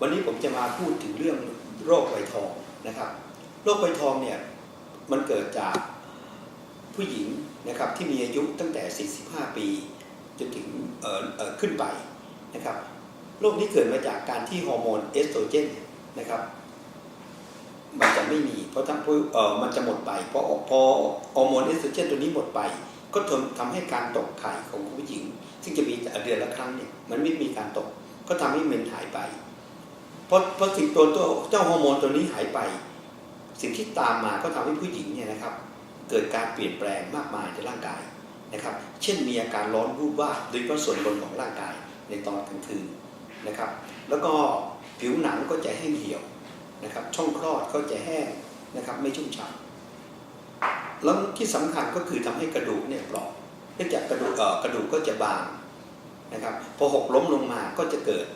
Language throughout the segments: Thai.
วันนี้ผมจะมาพูดถึงเรื่องโรคไวทองนะครับ โรคไวทองเนี่ยมันเกิดจากผู้หญิงนะครับที่มีอายุตั้งแต่ 45 ปีจนถึงขึ้นไปนะครับโรคนี้เกิดมาจากการที่ฮอร์โมนเอสโตรเจนนะครับ มันจะไม่มีเพราะทั้งเออมันจะหมดไปเพราะพอฮอร์โมนเอสโตรเจนตัวนี้หมดไป ก็ทำทำให้การตกไข่ของผู้หญิง ซึ่งจะมีเดือนละครั้งเนี่ยมันไม่มีการตก ก็ทำให้เมนหายไป เพราะเพราะสิ่งตัวตัวเจ้าฮอร์โมนตัวนี้หายไป สิ่งที่ตามมาก็ทำให้ผู้หญิงเนี่ยนะครับ เกิดการเปลี่ยนแปลงมากมายในร่างกายนะครับ เช่นมีอาการร้อนวูบวาโดยเฉพาะส่วนบนของร่างกายในตอนกลางคืนนะครับ แล้วก็ผิวหนังก็จะแห้งเหี่ยวนะครับ ช่องคลอดก็จะแห้งนะครับ ไม่ชุ่มฉ่ำแล้วที่สำคัญก็คือทำให้กระดูกเนี่ยเปราะเนื่องจากกระดูกเอ่อกระดูกก็จะบางนะครับ พอหกล้มลงมาก็จะเกิด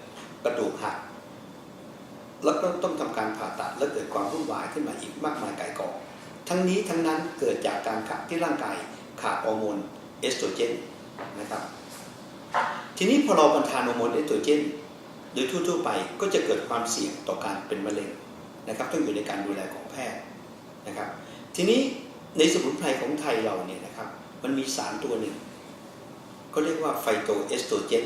กระดูกหัก แล้วก็ต้องทำการผ่าตัดและเกิดความวุ่นวายขึ้นมาอีกมากมายไก่ายกองทั้งนี้ทั้งนั้นเกิดจากการขาดที่ร่างกายขาดฮอร์โมนเอสโตรเจนนะครับทีนี้พอเราบรรทานฮอร์โมนเอสโตรเจนโดยทั่วๆไปก็จะเกิดความเสี่ยงต่อการเป็นมะเร็งนะครับต้องอยู่ในการดูแลของแพทย์นะครับ ทีนี้ในสมุนไพรของไทยเราเนี่ยนะครับมันมีสารตัวหนึ่งก็เรียกว่าไฟโตเอสโตรเจน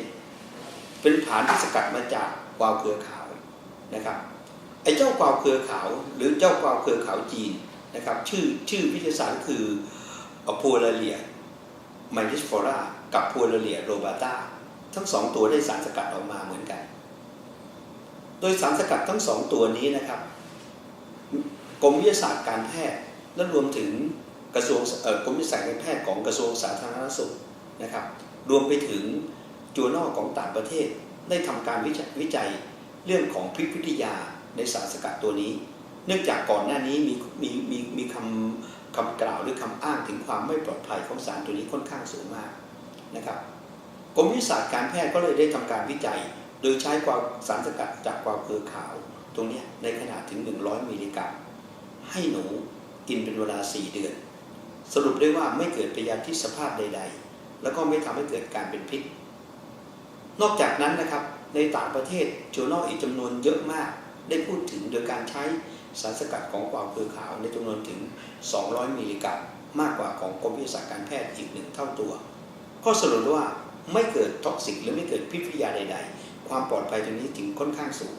เป็นฐานที่สกัดมาจากกวาวเครือขาว นะครับไอ้เจ้ากวาวเครือขาวหรือเจ้ากวาวเครือขาวจีนนะครับชื่อชื่อวิทยาศาสตร์คือพัวลาเลียไมลิสฟอรากับพัวลาเลียโรบาตาทั้งสองตัวได้สารสกัดออกมาเหมือนกัน โดยสารสกัดทั้งสองตัวนี้นะครับกรมวิทยาศาสตร์การแพทย์และรวมถึงกระทรวงกรมวิทยาศาสตร์การแพทย์ของกระทรวงสาธารณสุขนะครับ รวมไปถึงจูนอของต่างประเทศได้ทำการวิจัยวิจัย เรื่องของพิษวิทยาในสารสกัดตัวนี้ เนื่องจากก่อนหน้านี้มีมีมีมีคำคำกล่าวหรือคำอ้างถึงความไม่ปลอดภัยของสารตัวนี้ค่อนข้างสูงมากนะครับกรมวิทยาศาสตร์การแพทย์ก็เลยได้ทำการวิจัย โดยใช้กวาวสารสกัดจากกวาวเครือขาว ตรงเนี้ยในขนาดถึง 100 มิลลิกรัมให้หนูกินเป็นเวลา 4 เดือน สรุปได้ว่าไม่เกิดปฏิกิริยาที่สภาพใด ๆ แล้วก็ไม่ทำให้เกิดการเป็นพิษ นอกจากนั้นนะครับ ในต่างประเทศจูนออีกจำนวนเยอะมาก ได้พูดถึงโดยการใช้สารสกัดของกวาวเครือขาวในจำนวนถึง 200 มิลลิกรัมมากกว่าของกรมวิทยาศาสตร์การแพทย์อีกหนึ่งเท่าตัว ก็สรุปว่าไม่เกิดท็อกซิกหรือไม่เกิดพิษวิทยาใด ๆ ความปลอดภัยตรงนี้ถึงค่อนข้างสูง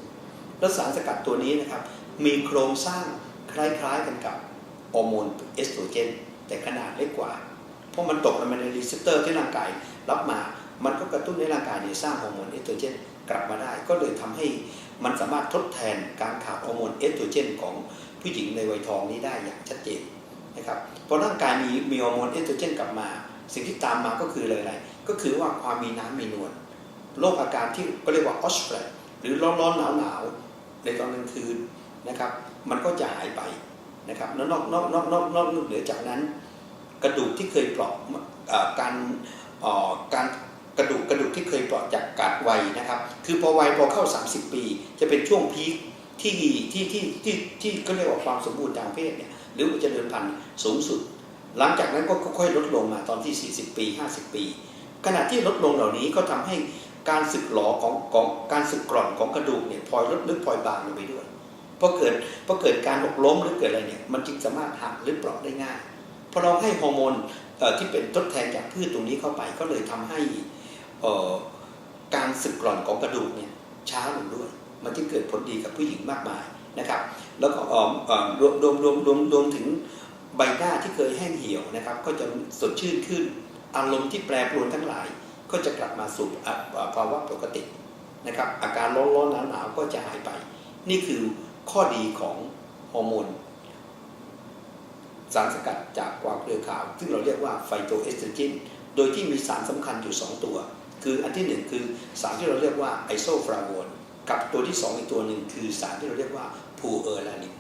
และสารสกัดตัวนี้นะครับมีโครงสร้างคล้ายๆกันกับฮอร์โมนเอสโตรเจน แต่ขนาดเล็กกว่า เพราะมันตกมาในรีเซพเตอร์ที่ร่างกายรับมา มันก็กระตุ้นให้ร่างกายเนี่ยสร้างฮอร์โมนเอสโตรเจนกลับมาได้ ก็เลยทำให้มันสามารถทดแทนการขาดฮอร์โมนเอสโตรเจนของผู้หญิงในวัยทองนี้ได้อย่างชัดเจนนะครับพอร่างกายมีมีฮอร์โมนเอสโตรเจนกลับมา สิ่งที่ตามมาก็คืออะไรอะไรก็คือว่าความมีน้ำมีนวลโรคอาการที่ก็เรียกว่าออสเฟรหรือร้อนร้อนหนาวหนาวในตอนกลางคืนนะครับ มันก็จะหายไปนะครับแล้วนอกนอกนอกนอกนอกเหนือจากนั้น กระดูกที่เคยเปราะเอ่อการเอ่อการ กระดูกกระดูกที่เคยเปราะจากกาดวัยนะครับ คือพอวัยพอเข้า 30 ปี จะเป็นช่วงพีคที่ที่ที่ที่ที่ก็เรียกว่าความสมบูรณ์ทางเพศเนี่ยหรือว่าเจริญพันธุ์สูงสุด หลังจากนั้นก็ค่อยๆลดลงมาตอนที่ 40 ปี 50 ปี ขณะที่ลดลงเหล่านี้ก็ทำให้การสึกหลอของของการสึกกร่อนของกระดูกเนี่ยพลอยลดหรือพลอยบางลงไปด้วยพราะเกิดพราะเกิดการหกล้มหรือเกิดอะไรเนี่ยมันจึงสามารถหักหรือเปราะได้ง่ายพอเราให้ฮอร์โมนที่เป็นทดแทนจากพืชตรงนี้เข้าไปก็เลยทำให้ การสึกกร่อนของกระดูกเนี่ยช้าลงด้วย มันจึงเกิดผลดีกับผู้หญิงมากมายนะครับ แล้วก็รวมรวมรวมรวมรวมถึงใบหน้าที่เคยแห้งเหี่ยวนะครับ ก็จะสดชื่นขึ้น อารมณ์ที่แปรปรวนทั้งหลาย ก็จะกลับมาสู่ภาวะปกตินะครับ อาการร้อนร้อนหนาวหนาวก็จะหายไป นี่คือข้อดีของฮอร์โมนสารสกัดจากกวาวเครือขาว ซึ่งเราเรียกว่าไฟโตเอสโตรเจน โดยที่มีสารสำคัญอยู่ 2 ตัว คืออันที่หนึ่งคือสารที่เราเรียกว่าไอโซฟลาโวนกับตัวที่2อีกตัวหนึ่งคือสารที่เราเรียกว่าพูเออร์ลานิน